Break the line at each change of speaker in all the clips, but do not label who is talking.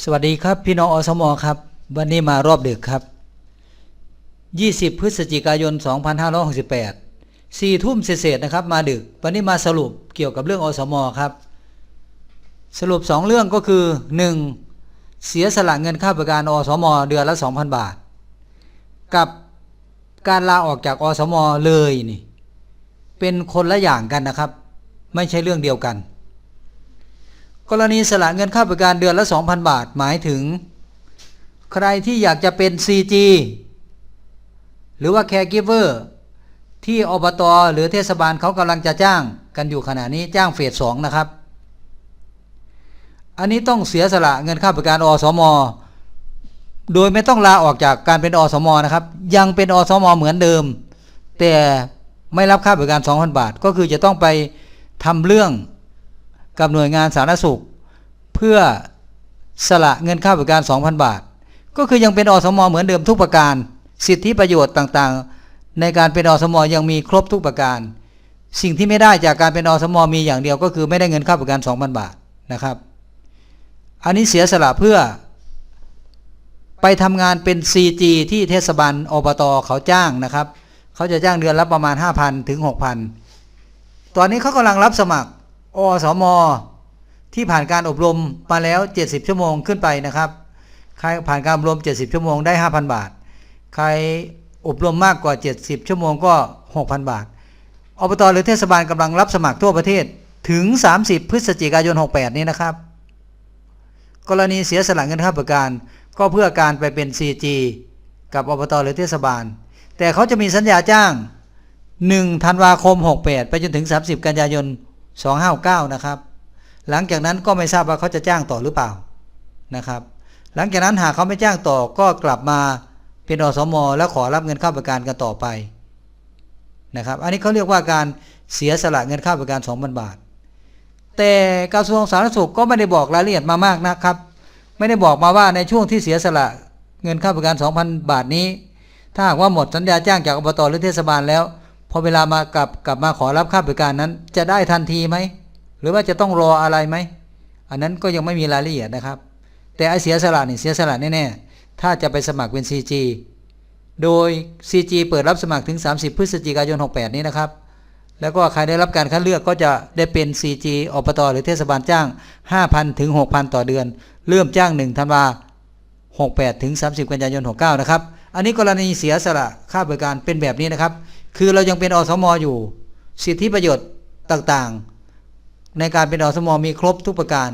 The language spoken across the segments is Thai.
สวัสดีครับ พี่น้องอสมอครับ วันนี้มารอบดึกครับ 20 พฤศจิกายน 2568 4 ทุ่มเศษนะครับ มาดึก วันนี้มาสรุปเกี่ยวกับเรื่องอสมอครับ สรุป 2 เรื่องก็คือ 1. เสียสละเงินค่าบริการอสมอเดือนละ 2,000 บาท กับการลาออกจากอสมอเลยนี่ เป็นคนละอย่างกันนะครับ ไม่ใช่เรื่องเดียวกัน กรณีสละเงินค่าบริการเดือนละ 2,000 บาทหมายถึง ใครที่อยากจะเป็น CG หรือว่า Caregiver ที่อบตหรือเทศบาลเขากำลังจะจ้างกันอยู่ขณะนี้จ้างเฟสสองนะครับ อันนี้ต้องเสียสละเงินค่าบริการอสม โดยไม่ต้องลาออกจากการเป็นอสมนะครับ ยังเป็นอสมเหมือนเดิม แต่ไม่รับค่าบริการ 2,000 บาท ก็คือจะต้องไปทำเรื่อง กับหน่วยงานสาธารณสุข เพื่อสละเงินค่าบริการ 2,000 บาท ก็คือยังเป็นอสมเหมือนเดิมทุกประการ สิทธิประโยชน์ต่างๆ ในการเป็นอสมยังมีครบทุกประการ สิ่งที่ไม่ได้จากการเป็นอสมมีอย่างเดียวก็คือไม่ได้เงินค่าบริการ 2,000 บาทนะครับ อันนี้เสียสละเพื่อไปทำงานเป็น CG ที่เทศบาลอบตเขาจ้างนะครับ เขาจะจ้างเดือนละประมาณ 5,000 ถึง 6,000 ตอนนี้เขากำลังรับสมัคร อสมที่ผ่านการอบรมมาแล้ว 70 ชั่วโมงขึ้นไปนะครับ ใครผ่านการอบรม 70 ชั่วโมงได้ 5,000 บาท ใครอบรมมากกว่า 70 ชั่วโมงก็ 6,000 บาท อบตหรือเทศบาลกำลังรับสมัครทั่วประเทศถึง 30 พฤศจิกายน 68 นี้นะครับ กรณีเสียสละเงินค่าบริการก็เพื่อการไปเป็น CG กับอบตหรือเทศบาล แต่เขาจะมีสัญญาจ้าง 1 ธันวาคม 68 ไปจนถึง 30 กันยายน 259นะครับ หลังจากนั้นก็ไม่ทราบว่าเขาจะจ้างต่อหรือเปล่านะครับ หลังจากนั้นหากเขาไม่จ้างต่อก็กลับมาเป็นอสมอแล้วขอรับเงินค่าบริการกันต่อไปนะครับ อันนี้เขาเรียกว่าการเสียสละเงินค่าบริการ 2,000 บาท แต่กระทรวงสาธารณสุขก็ไม่ได้บอกรายละเอียดมามากนะครับ ไม่ได้บอกมาว่าในช่วงที่เสียสละเงินค่าบริการ 2,000 บาทนี้ ถ้าหากว่าหมดสัญญาจ้างจากอบตหรือเทศบาลแล้ว พอเวลามากลับกลับมาขอรับค่าบริการนั้น จะได้ทันทีไหมหรือว่าจะต้องรออะไรไหมอันนั้นก็ยังไม่มีรายละเอียดนะครับ แต่ไอเสียสละนี่เสียสละแน่ๆถ้าจะไปสมัครเป็น CG โดย CG เปิดรับสมัครถึง 30 พฤศจิกายน 68 นี้นะครับ แล้วก็ใครได้รับการคัดเลือกก็จะได้เป็น CG อบตหรือเทศบาลจ้าง 5,000 ถึง 6,000 ต่อเดือน เริ่มจ้าง 1 ธันวา68 ถึง 30 กันยายน 69 นะครับ อันนี้กรณีเสียสละค่าบริการเป็นแบบนี้นะครับ คือเรายังเป็นอสมอยู่ สิทธิประโยชน์ต่างๆ ในการเป็นอสมมีครบทุกประการ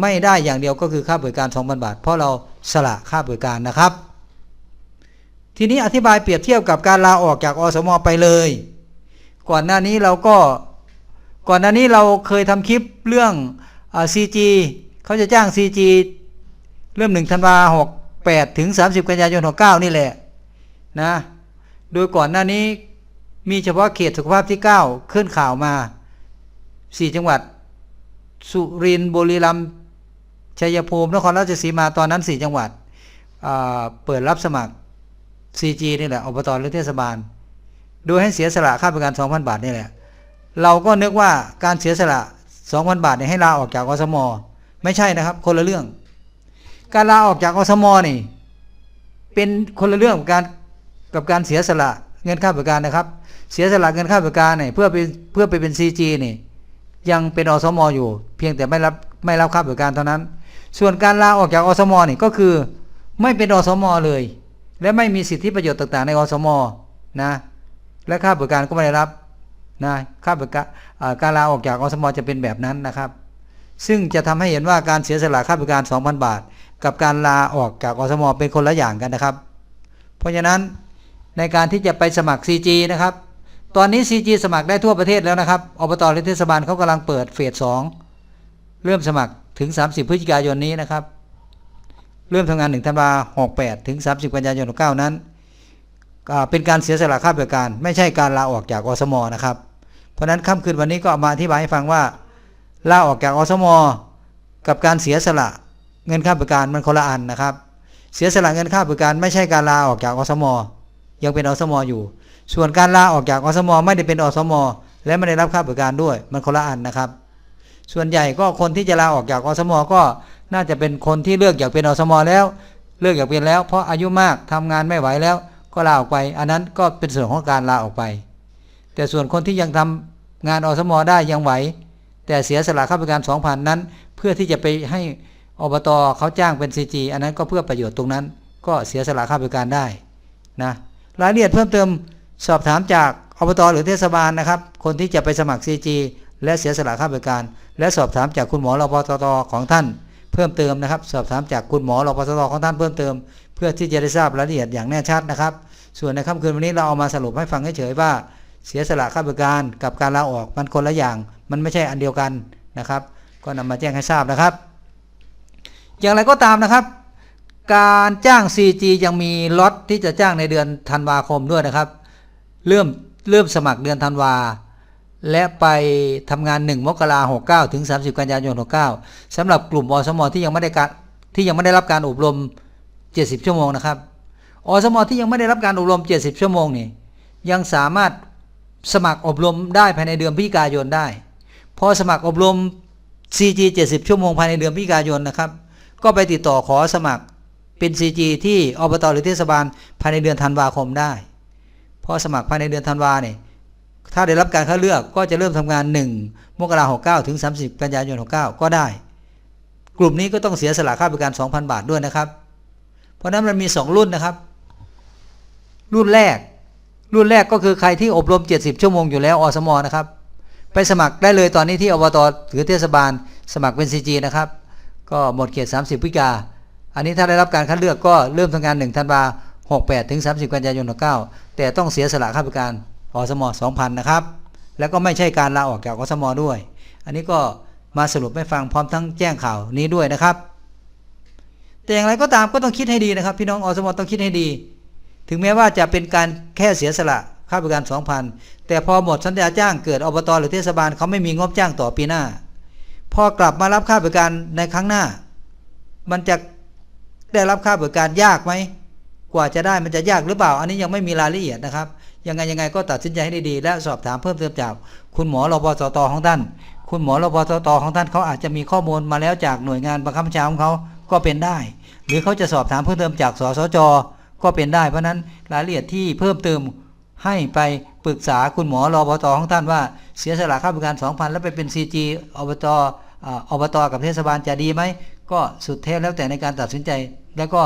ไม่ได้อย่างเดียวก็คือค่าบริการ 2,000 บาท เพราะเราสละค่าบริการนะครับ ทีนี้อธิบายเปรียบเทียบกับการลาออกจากอสมไปเลย ก่อนหน้านี้เราก็ก่อนหน้านี้เราเคยทำคลิปเรื่องซีจีเขาจะจ้าง CG เริ่ม1ธันวา68ถึง30กันยายน69นี่แหละนะ โดยก่อนหน้านี้ มีเฉพาะเขตสุขภาพที่ 9 ขึ้นข่าวมา 4 จังหวัด สุรินทร์บุรีรัมย์ชัยภูมินครราชสีมาตอนนั้น 4 จังหวัด เปิดรับสมัคร CG นี่แหละอบตหรือเทศบาล โดยให้เสียสละค่าบริการ 2,000 บาทนี่แหละ เราก็นึกว่าการเสียสละ 2,000 บาทเนี่ยให้ลาออกจากอสม ไม่ใช่นะครับ คนละเรื่อง การลาออกจากอสมนี่เป็นคนละเรื่องกับการกับการเสียสละเงินค่าบริการนะครับ เสียสละเงินค่าบริการเนี่ยเพื่อไปเพื่อไปเป็น CG นี่ยังเป็นอสมอยู่ เพียงแต่ไม่รับไม่รับค่าบริการเท่านั้น ส่วนการลาออกจากอสมอนี่ก็คือ ไม่เป็นอสมเลย และไม่มีสิทธิประโยชน์ต่างๆ ในอสมนะและค่าบริการก็ไม่ได้รับนะค่าบริการการลาออกจากอสมจะเป็นแบบนั้นนะครับ ซึ่งจะทำให้เห็นว่าการเสียสละค่าบริการ 2,000 บาท กับการลาออกจากอสมเป็นคนละอย่างกันนะครับ เพราะฉะนั้นในการที่จะไปสมัคร CG นะครับ ตอนนี้ CG สมัครได้ทั่วประเทศแล้วนะครับ อบตหรือเทศบาลเขากำลังเปิดเฟส2เริ่มสมัครถึง 30 พฤศจิกายนนี้นะครับ เริ่มทำงาน1ธันวา68ถึง 30 กันยายน69นั้น เป็นการเสียสละค่าบริการ ไม่ใช่การลาออกจากอสมนะครับ เพราะฉะนั้นค่ำคืนวันนี้ก็มาอธิบายให้ฟังว่าลาออกจากอสมกับการเสียสละเงินค่าบริการมันคนละอันนะครับ เสียสละเงินค่าบริการไม่ใช่การลาออกจากอสม ยังเป็นอสมอยู่ ส่วนการลาออกจากอสม ไม่ได้เป็นอสม และไม่ได้รับค่าบริการด้วย มันคนละอันนะครับ ส่วนใหญ่ก็คนที่จะลาออกจากอสม ก็น่าจะเป็นคนที่เลือกอยากเป็นอสม แล้ว เลือกอยากเป็นแล้ว เพราะอายุมากทำงานไม่ไหวแล้ว ก็ลาออกไป อันนั้นก็เป็นส่วนของการลาออกไป แต่ส่วนคนที่ยังทำงานอสม ได้ยังไหว แต่เสียสละค่าบริการ2,000นั้น เพื่อที่จะไปให้อบตเขาจ้างเป็น CG อันนั้นก็เพื่อประโยชน์ตรงนั้น ก็เสียสละค่าบริการได้นะรายละเอียดเพิ่มเติม สอบถามจากอบตหรือเทศบาลนะครับ คนที่จะไปสมัคร CG และเสียสละค่าบริการ และสอบถามจากคุณหมอรพตตของท่าน เพิ่มเติมนะครับ สอบถามจากคุณหมอรพตตของท่านเพิ่มเติม เพื่อที่จะได้ทราบรายละเอียดอย่างแน่ชัดนะครับ ส่วนในค่ำคืนวันนี้เราเอามาสรุปให้ฟังเฉยๆว่า เสียสละค่าบริการกับการลาออกมันคนละอย่าง มันไม่ใช่อันเดียวกันนะครับ ก็นำมาแจ้งให้ทราบนะครับ อย่างไรก็ตามนะครับ การจ้าง CG ยังมีล็อตที่จะจ้างในเดือนธันวาคมด้วยนะครับ เริ่มเริ่มสมัครเดือนธันวาและไปทำงาน 1 มกราหกถึง 30 กันยายน 69สำหรับกลุ่มอสมที่ยังไม่ได้การที่ยังไม่ได้รับการอบรม 70 ชั่วโมงนะครับอสมที่ยังไม่ได้รับการอบรม 70 ชั่วโมงนี่ยังสามารถสมัครอบรมได้ภายในเดือนพฤศจิกายนได้ พอสมัครอบรม CG 70 ชั่วโมงภายในเดือนพฤศจิกายนนะครับ ก็ไปติดต่อขอสมัครเป็น CG ที่อบตหรือเทศบาลภายในเดือนธันวาคมได้ พอสมัครภายในเดือนธันวาเนี่ยถ้าได้รับการคัดเลือกก็จะเริ่มทำงาน 1 มกราคม69ถึง 30 กันยายน 69 ก็ได้ กลุ่มนี้ก็ต้องเสียสละค่าบริการ 2,000 บาทด้วยนะครับ เพราะนั้นมันมี 2 รุ่นนะครับ รุ่นแรก รุ่นแรกก็คือใครที่อบรม 70 ชั่วโมงอยู่แล้วอสมนะครับ ไปสมัครได้เลยตอนนี้ที่อบตหรือเทศบาล สมัครเป็น CG นะครับ ก็หมดเขต 30พฤศจิกา อันนี้ถ้าได้รับการคัดเลือกก็เริ่มทำงาน 1 ธันวา68 ถึง 30 กันยายน 69 แต่ต้องเสียสละค่าบริการอสม2,000นะครับ แล้วก็ไม่ใช่การลาออกจากอสมด้วย อันนี้ก็มาสรุปให้ฟังพร้อมทั้งแจ้งข่าวนี้ด้วยนะครับ แต่อย่างไรก็ตามก็ต้องคิดให้ดีนะครับ พี่น้องอสมต้องคิดให้ดี ถึงแม้ว่าจะเป็นการแค่เสียสละค่าบริการ 2,000 แต่พอหมดสัญญาจ้างเกิดอบตหรือเทศบาลเขาไม่มีงบจ้างต่อปีหน้า พอกลับมารับค่าบริการในครั้งหน้า มันจะได้รับค่าบริการยากไหม กว่าจะได้มันจะยากหรือเปล่า อันนี้ยังไม่มีรายละเอียดนะครับ ยังไงยังไงก็ตัดสินใจให้ดีๆและสอบถามเพิ่มเติมจาก คุณหมอรพสตของท่าน คุณหมอรพสตของท่านเขาอาจจะมีข้อมูลมาแล้วจากหน่วยงานบังคับบัญชาของเขาก็เป็นได้ หรือเขาจะสอบถามเพิ่มเติมจากสสจก็เป็นได้เพราะนั้นรายละเอียดที่เพิ่มเติมให้ไปปรึกษาคุณหมอรพสตของท่านว่าเสียสละค่าบริการ 2,000 แล้วไปเป็น CG อบตอ่าอบตกับเทศบาลจะดีไหม ก็สุดแท้แล้วแต่ในการตัดสินใจ แล้วก็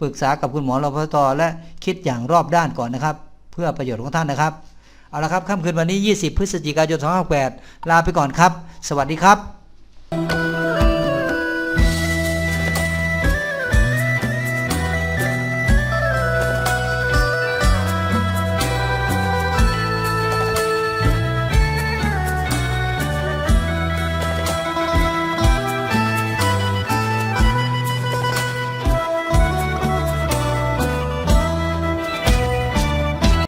ปรึกษากับคุณหมอรพตและคิดอย่างรอบด้านก่อนนะครับ เพื่อประโยชน์ของท่านนะครับ เอาละครับค่ำคืนวันนี้ 20 พฤศจิกายน 2568 ลาไปก่อนครับ สวัสดีครับ